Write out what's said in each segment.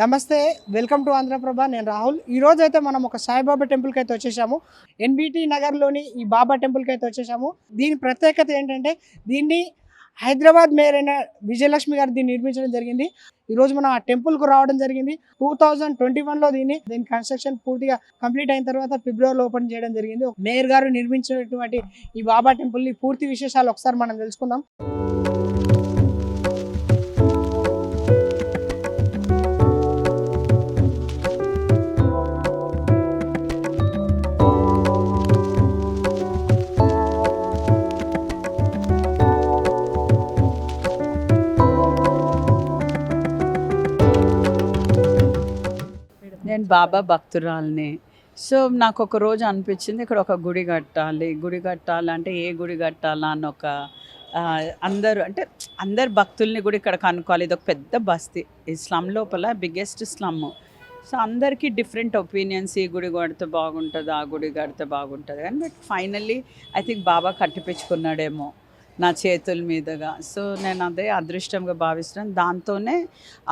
నమస్తే welcome to Andhraprabha నేను రాహుల్. ఈరోజు అయితే మనం ఒక సాయిబాబా టెంపుల్కి అయితే వచ్చేసాము. ఎన్బిటి నగర్లోని ఈ బాబా టెంపుల్కి అయితే వచ్చేసాము. దీని ప్రత్యేకత ఏంటంటే దీన్ని హైదరాబాద్ మేయర్ అయిన విజయలక్ష్మి గారు దీన్ని నిర్మించడం జరిగింది. ఈరోజు మనం ఆ టెంపుల్కు రావడం జరిగింది. టూ థౌజండ్ ట్వంటీ వన్లో దీన్ని దీని కన్స్ట్రక్షన్ పూర్తిగా కంప్లీట్ అయిన తర్వాత ఫిబ్రవరిలో ఓపెన్ చేయడం జరిగింది. మేయర్ గారు నిర్మించినటువంటి ఈ బాబా టెంపుల్ని పూర్తి విశేషాలు ఒకసారి మనం తెలుసుకుందాం. నేను బాబా భక్తురాల్ని. సో నాకు ఒక రోజు అనిపించింది ఇక్కడ ఒక గుడి కట్టాలి. గుడి కట్టాలంటే ఏ గుడి కట్టాలా అని ఒక అందరూ అంటే అందరు భక్తుల్ని కూడా ఇక్కడ కనుక్కోవాలి. ఇది ఒక పెద్ద బస్తీ. ఈ స్లమ్ లోపల బిగ్గెస్ట్ స్లమ్. సో అందరికీ డిఫరెంట్ ఒపీనియన్స్ ఈ గుడి కడితే బాగుంటుంది ఆ గుడి కడితే బాగుంటుంది. కానీ but finally I think Baba కట్టిపించుకున్నాడేమో నా చేతుల మీదుగా. సో నేను అదే అదృష్టంగా భావిస్తున్నాను. దాంతోనే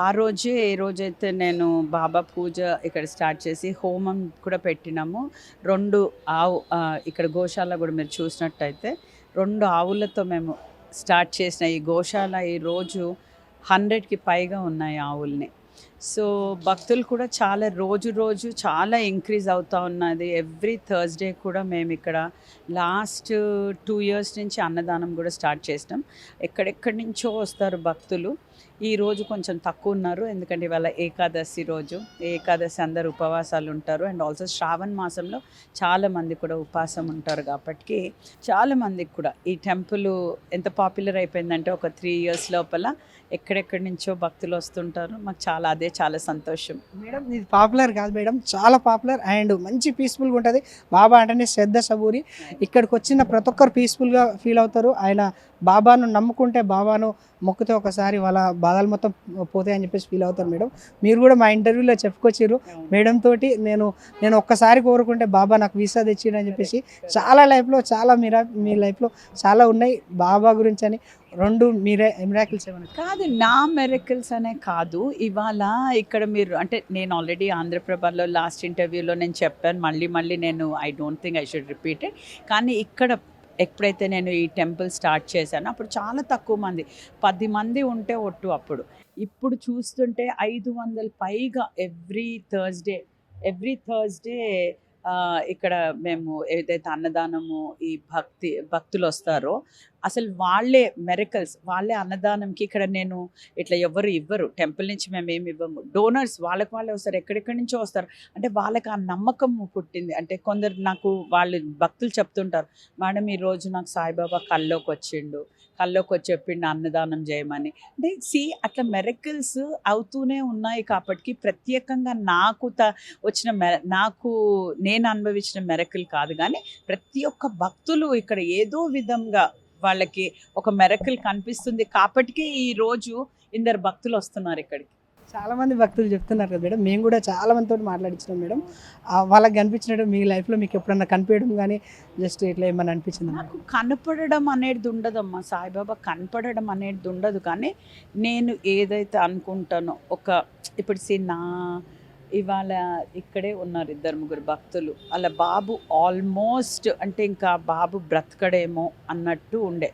ఆ రోజే ఏ రోజైతే నేను బాబా పూజ ఇక్కడ స్టార్ట్ చేసి హోమం కూడా పెట్టినాము రెండు ఆవు ఇక్కడ గోశాల కూడా మీరు చూసినట్టయితే రెండు ఆవులతో మేము స్టార్ట్ చేసిన ఈ గోశాల ఈ రోజు హండ్రెడ్కి పైగా ఉన్నాయి ఆవుల్ని. సో భక్తులు కూడా చాలా రోజు రోజు చాలా ఇంక్రీజ్ అవుతూ ఉన్నది. ఎవ్రీ థర్స్డే కూడా మేము ఇక్కడ లాస్ట్ టూ ఇయర్స్ నుంచి అన్నదానం కూడా స్టార్ట్ చేసినాం. ఎక్కడెక్కడి నుంచో వస్తారు భక్తులు. ఈ రోజు కొంచెం తక్కువ ఉన్నారు. ఎందుకంటే ఇవాళ ఏకాదశి రోజు. ఏకాదశి అందరు ఉపవాసాలు ఉంటారు. అండ్ ఆల్సో శ్రావణ మాసంలో చాలా మంది కూడా ఉపవాసం ఉంటారు కాబట్టి చాలా మందికి కూడా ఈ టెంపుల్ ఎంత పాపులర్ అయిపోయిందంటే ఒక త్రీ ఇయర్స్ లోపల ఎక్కడెక్కడి నుంచో భక్తులు వస్తుంటారు. మాకు చాలా అదే చాలా సంతోషం. మేడం ఇది పాపులర్ కాదు మేడం. చాలా పాపులర్ అండ్ మంచి పీస్ఫుల్గా ఉంటుంది. బాబా అంటేనే శ్రద్ధ సబూరి. ఇక్కడికి వచ్చిన ప్రతి ఒక్కరు పీస్ఫుల్గా ఫీల్ అవుతారు. ఆయన బాబాను నమ్ముకుంటే బాబాను మొక్కితే ఒకసారి వాళ్ళ బాధలు మొత్తం పోతాయి అని చెప్పేసి ఫీల్ అవుతారు మేడం. మీరు కూడా మా ఇంటర్వ్యూలో చెప్పుకొచ్చారు. మేడం తోటి నేను నేను ఒక్కసారి కోరుకుంటే బాబా నాకు వీసా తెచ్చిండు అని చెప్పేసి చాలా లైఫ్లో చాలా మీరా మీ లైఫ్లో చాలా ఉన్నాయి. బాబా గురించి అని రెండు మీరే మిరాకిల్స్ ఏమైనా కాదు నా మెరకల్స్ అనే కాదు. ఇవాళ ఇక్కడ మీరు అంటే నేను ఆల్రెడీ ఆంధ్రప్రభలో లాస్ట్ ఇంటర్వ్యూలో నేను చెప్పాను. మళ్ళీ మళ్ళీ నేను I don't think I should repeat it కానీ ఇక్కడ ఎప్పుడైతే నేను ఈ టెంపుల్ స్టార్ట్ చేశానో అప్పుడు చాలా తక్కువ మంది పది మంది ఉంటే ఒట్టు అప్పుడు. ఇప్పుడు చూస్తుంటే ఐదు వందల పైగా ఎవ్రీ థర్స్డే ఎవ్రీ థర్స్డే ఇక్కడ మేము ఏదైతే అన్నదానము ఈ భక్తి భక్తులు వస్తారో అసలు వాళ్ళే మెరకల్స్ వాళ్ళే అన్నదానంకి ఇక్కడ నేను ఇట్లా ఎవరు ఇవ్వరు. టెంపుల్ నుంచి మేము ఏమి ఇవ్వము. డోనర్స్ వాళ్ళకి వాళ్ళే వస్తారు. ఎక్కడెక్కడి నుంచో వస్తారు. అంటే వాళ్ళకి ఆ నమ్మకం పుట్టింది. అంటే కొందరు నాకు వాళ్ళు భక్తులు చెప్తుంటారు. మేడం ఈ రోజు నాకు సాయిబాబా కల్లోకి వచ్చిండు కల్లోకి వచ్చి చెప్పిండు అన్నదానం చేయమని. అంటే సి అట్లా మెరకల్స్ అవుతూనే ఉన్నాయి కాబట్టి ప్రత్యేకంగా నాకు త వచ్చిన మె నాకు నేను అనుభవించిన మెరకల్ కాదు కానీ ప్రతి ఒక్క భక్తులు ఇక్కడ ఏదో విధంగా వాళ్ళకి ఒక మెరకల్ కనిపిస్తుంది కాబట్టికే ఈ రోజు ఇందరు భక్తులు వస్తున్నారు ఇక్కడికి. చాలా మంది భక్తులు చెప్తున్నారు కదా మేడం. మేము కూడా చాలా మందితో మాట్లాడించినాం మేడం. వాళ్ళకి కనిపించినట్టు మీ లైఫ్లో మీకు ఎప్పుడన్నా కనిపించడం కానీ జస్ట్ ఇట్లా ఏమన్నా అనిపించింది నాకు కనపడడం అనేది ఉండదమ్మా. సాయిబాబా కనపడడం అనేది ఉండదు. కానీ నేను ఏదైతే అనుకుంటానో ఒక ఇప్పుడు సి నా ఇవాళ ఇక్కడే ఉన్నారు ఇద్దరు ముగ్గురు భక్తులు. అలా బాబు ఆల్మోస్ట్ అంటే ఇంకా బాబు బ్రతకడేమో అన్నట్టు ఉండే.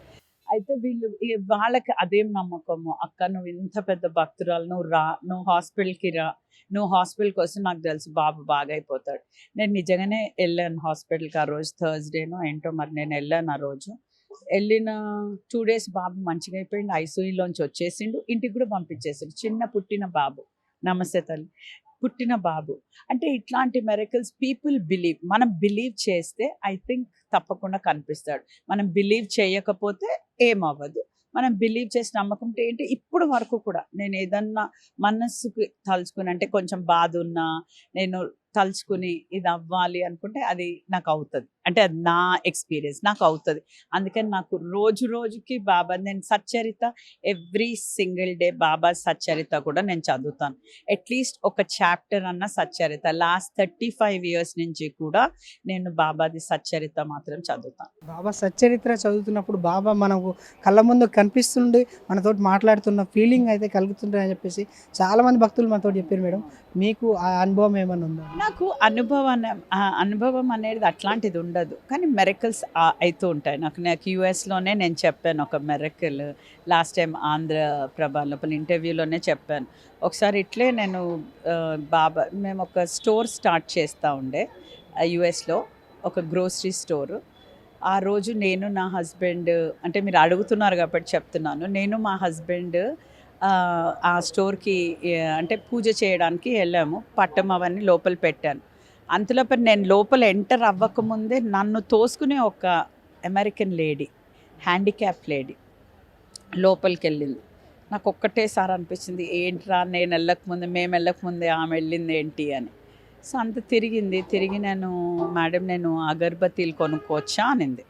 అయితే వీళ్ళు వాళ్ళకి అదేం నమ్మకము. అక్క నువ్వు ఇంత పెద్ద భక్తురాలు నువ్వు రా నువ్వు హాస్పిటల్కి రా నువ్వు హాస్పిటల్కి వస్తే నాకు తెలుసు బాబు బాగా అయిపోతాడు నేను నిజంగానే వెళ్ళాను హాస్పిటల్కి ఆ రోజు థర్స్డేనో ఏంటో మరి నేను వెళ్ళాను ఆ రోజు. వెళ్ళిన టూ డేస్ బాబు మంచిగా అయిపోయింది ఐసీయూలోంచి వచ్చేసిండు ఇంటికి కూడా పంపించేసిండు. చిన్న పుట్టిన బాబు. నమస్తే తల్లి. పుట్టిన బాబు. అంటే ఇట్లాంటి మెరకల్స్ పీపుల్ బిలీవ్ మనం బిలీవ్ చేస్తే ఐ థింక్ తప్పకుండా కనిపిస్తాడు. మనం బిలీవ్ చేయకపోతే ఏమవ్వదు. మనం బిలీవ్ చేసి నమ్మకం ఏంటి? ఇప్పుడు వరకు కూడా నేను ఏదన్నా మనస్సుకి తలుచుకుని అంటే కొంచెం బాధ ఉన్నా నేను తలుచుకుని ఇది అవ్వాలి అనుకుంటే అది నాకు అవుతుంది. అంటే అది నా ఎక్స్పీరియన్స్ నాకు అవుతుంది. అందుకని నాకు రోజు రోజుకి బాబా నేను సచ్చరిత ఎవ్రీ సింగిల్ డే బాబా సచ్చరిత కూడా నేను చదువుతాను. అట్లీస్ట్ ఒక చాప్టర్ అన్న Sacharita. Last thirty five years నుంచి కూడా నేను బాబాది సచ్చరిత మాత్రం చదువుతాను. బాబా సచ్చరిత్ర చదువుతున్నప్పుడు బాబా మనకు కళ్ళ ముందు కనిపిస్తుండి మనతోటి మాట్లాడుతున్న ఫీలింగ్ అయితే కలుగుతుండే అని చెప్పేసి చాలా మంది భక్తులు మనతో చెప్పారు మేడం. మీకు ఆ అనుభవం ఏమైనా ఉందా? నాకు అనుభవం అనుభవం అనేది అట్లాంటిది ఉండదు. కానీ మెరకల్స్ అవుతూ ఉంటాయి. నాకు నాకు యూఎస్లోనే నేను చెప్పాను ఒక మెరకల్ లాస్ట్ టైం ఆంధ్ర ప్రభా లోపల ఇంటర్వ్యూలోనే చెప్పాను. ఒకసారి ఇట్లే నేను బాబా మేము ఒక స్టోర్ స్టార్ట్ చేస్తూ ఉండే యుఎస్లో ఒక గ్రోసరీ స్టోరు ఆ రోజు నేను నా హస్బెండ్ అంటే మీరు అడుగుతున్నారు కాబట్టి చెప్తున్నాను. నేను మా హస్బెండ్ ఆ, స్టోర్కి అంటే పూజ చేయడానికి వెళ్ళాము. పట్టం అవన్నీ లోపల పెట్టాను. అంతలోపల నేను లోపల ఎంటర్ అవ్వకముందే నన్ను తోసుకునే ఒక అమెరికన్ లేడీ హ్యాండిక్యాప్ లేడీ లోపలికి వెళ్ళింది. నాకు ఒక్కటేసారి అనిపించింది ఏంట్రా నేను వెళ్ళకముందే మేము వెళ్ళకముందే ఆమె వెళ్ళింది ఏంటి? అని. సో అంత తిరిగింది. తిరిగి నేను మేడం నేను అగర్బతీలు కొనుక్కోవచ్చా? అనింది.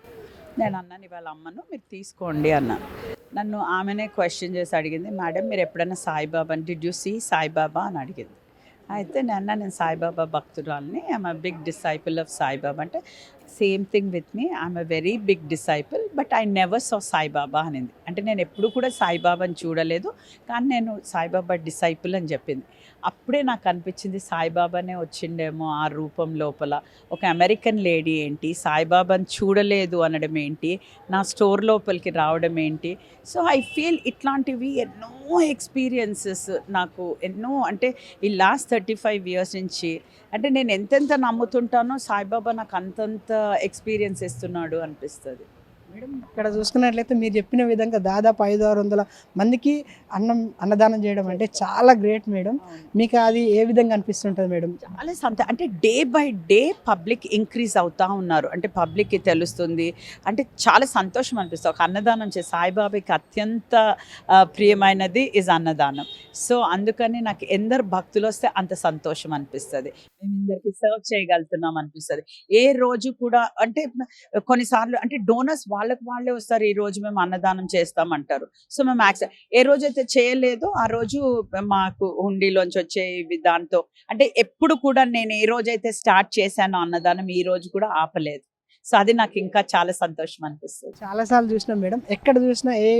నేను అన్నాను ఇవాళ అమ్మను మీరు తీసుకోండి అన్నాను. నన్ను ఆమెనే క్వశ్చన్ చేసి అడిగింది. మేడం మీరు ఎప్పుడైనా Saibaba did you see Saibaba? అని అడిగింది. అయితే నన్న నేను Saibaba భక్తురాలని. I'm a big disciple of Saibaba. అంటే same thing with me. I'm a very big disciple but I never saw Saibaba అనింది. అంటే నేను ఎప్పుడు కూడా సాయిబాబాని చూడలేదు కానీ నేను సాయిబాబా డిసైపుల్ అని చెప్పింది. అప్పుడే నాకు అనిపించింది సాయిబాబానే వచ్చిండేమో ఆ రూపం లోపల. ఒక అమెరికన్ లేడీ ఏంటి సాయిబాబాని చూడలేదు అనడం ఏంటి నా స్టోర్ లోపలికి రావడం ఏంటి. సో ఐ ఫీల్ ఇట్లాంటివి ఎన్నో ఎక్స్పీరియన్సెస్ నాకు ఎన్నో అంటే ఈ లాస్ట్ థర్టీ ఫైవ్ ఇయర్స్ నుంచి అంటే నేను ఎంతెంత నమ్ముతుంటానో సాయిబాబా నాకు అంతంత ఎక్స్పీరియన్స్ ఇస్తున్నాడు అనిపిస్తుంది. ఇక్కడ చూసుకున్నట్లయితే మీరు చెప్పిన విధంగా దాదాపు ఐదు ఆరు వందల మందికి అన్నం అన్నదానం చేయడం అంటే చాలా గ్రేట్ మేడం. మీకు అది ఏ విధంగా అనిపిస్తుంటుంది మేడం? చాలా సంత అంటే day by day public increase అవుతా ఉన్నారు. అంటే పబ్లిక్కి తెలుస్తుంది. అంటే చాలా సంతోషం అనిపిస్తుంది. ఒక అన్నదానం చే సాయిబాబాకి అత్యంత ప్రియమైనది ఇస్ అన్నదానం. సో అందుకని నాకు ఎందరు భక్తులు వస్తే అంత సంతోషం అనిపిస్తుంది. మేము ఇందరికి సర్వ్ చేయగలుగుతున్నాం అనిపిస్తుంది. ఏ రోజు కూడా అంటే కొన్నిసార్లు అంటే డోనర్స్ వాళ్ళకి వాళ్ళే వస్తారు ఈ రోజు మేము అన్నదానం చేస్తామంటారు. సో మేము యాక్సెప్ట్ ఏ రోజైతే చేయలేదో ఆ రోజు మాకు హుండీలోంచి వచ్చే దాంతో అంటే ఎప్పుడు కూడా నేను ఏ రోజైతే స్టార్ట్ చేశానో అన్నదానం ఈ రోజు కూడా ఆపలేదు. సో అది నాకు ఇంకా చాలా సంతోషం అనిపిస్తుంది. చాలాసార్లు చూసినాం మేడం. ఎక్కడ చూసినా ఏ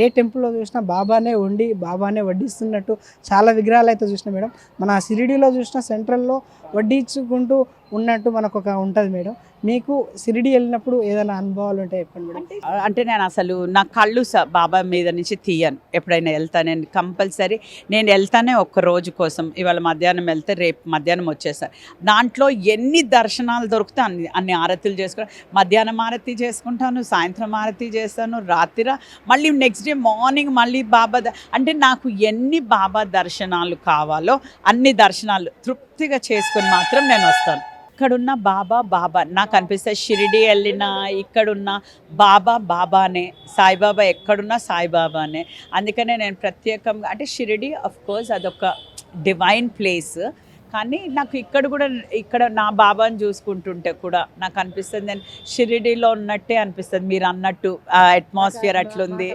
ఏ టెంపుల్లో చూసినా బాబానే వండి బాబానే వడ్డిస్తున్నట్టు చాలా విగ్రహాలు అయితే చూసినాం మేడం. మన సిరిడీలో చూసినా సెంట్రల్లో వడ్డించుకుంటూ ఉన్నట్టు మనకు ఒక ఉంటుంది మేడం. మీకు సిరిడి వెళ్ళినప్పుడు ఏదైనా అనుభవాలు ఉంటాయి చెప్పండి మేడం. అంటే నేను అసలు నా కళ్ళు స- బాబా మీద నుంచి తీయను. ఎప్పుడైనా వెళ్తాను నేను కంపల్సరీ నేను వెళ్తానే ఒక్క రోజు కోసం. ఇవాళ మధ్యాహ్నం వెళ్తే రేపు మధ్యాహ్నం వచ్చేసాను దాంట్లో ఎన్ని దర్శనాలు దొరికితే అన్ని అన్ని ఆరతులు చేసుకుని మధ్యాహ్నం ఆరతి చేసుకుంటాను సాయంత్రం ఆరతి చేస్తాను రాత్రి మళ్ళీ నెక్స్ట్ డే మార్నింగ్ మళ్ళీ బాబా ద- అంటే నాకు ఎన్ని బాబా దర్శనాలు కావాలో అన్ని దర్శనాలు తృప్తిగా చేసుకుని మాత్రం నేను వస్తాను. ఇక్కడున్న బాబా బాబా. నాకు అనిపిస్తే షిరిడి వెళ్ళిన ఇక్కడున్న బాబా బాబానే సాయిబాబా ఎక్కడున్నా సాయిబాబానే. అందుకనే నేను ప్రత్యేకంగా అంటే షిరిడి అఫ్ కోర్స్ అదొక డివైన్ ప్లేస్ కానీ నాకు ఇక్కడ కూడా ఇక్కడ నా బాబాని చూసుకుంటుంటే కూడా నాకు అనిపిస్తుంది. నేను షిరిడిలో ఉన్నట్టే అనిపిస్తుంది. మీరు అన్నట్టు అట్మాస్ఫియర్ అట్లుంది.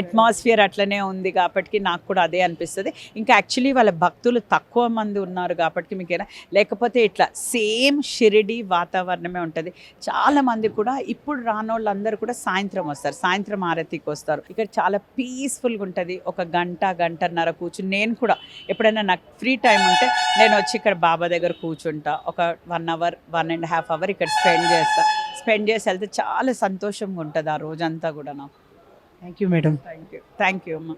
అట్మాస్ఫియర్ అట్లనే ఉంది కాబట్టి నాకు కూడా అదే అనిపిస్తుంది. ఇంకా యాక్చువల్లీ వాళ్ళ భక్తులు తక్కువ మంది ఉన్నారు కాబట్టి మీకు లేకపోతే ఇట్లా సేమ్ షిరిడి వాతావరణమే ఉంటుంది. చాలా మంది కూడా ఇప్పుడు రానోళ్ళందరూ కూడా సాయంత్రం వస్తారు. సాయంత్రం ఆరతికి వస్తారు. ఇక్కడ చాలా పీస్ఫుల్గా ఉంటుంది. ఒక గంట గంటన్నర కూర్చుని నేను కూడా ఎప్పుడైనా నాకు ఫ్రీ టైం ఉంటే నేను వచ్చి ఇక్కడ బాబా దగ్గర కూర్చుంటా. ఒక one hour one and half hour ఇక్కడ స్పెండ్ చేస్తా. స్పెండ్ చేసి వెళ్తే చాలా సంతోషంగా ఉంటుంది ఆ రోజంతా కూడా నాకు. Thank you madam thank you thank you అమ్మా.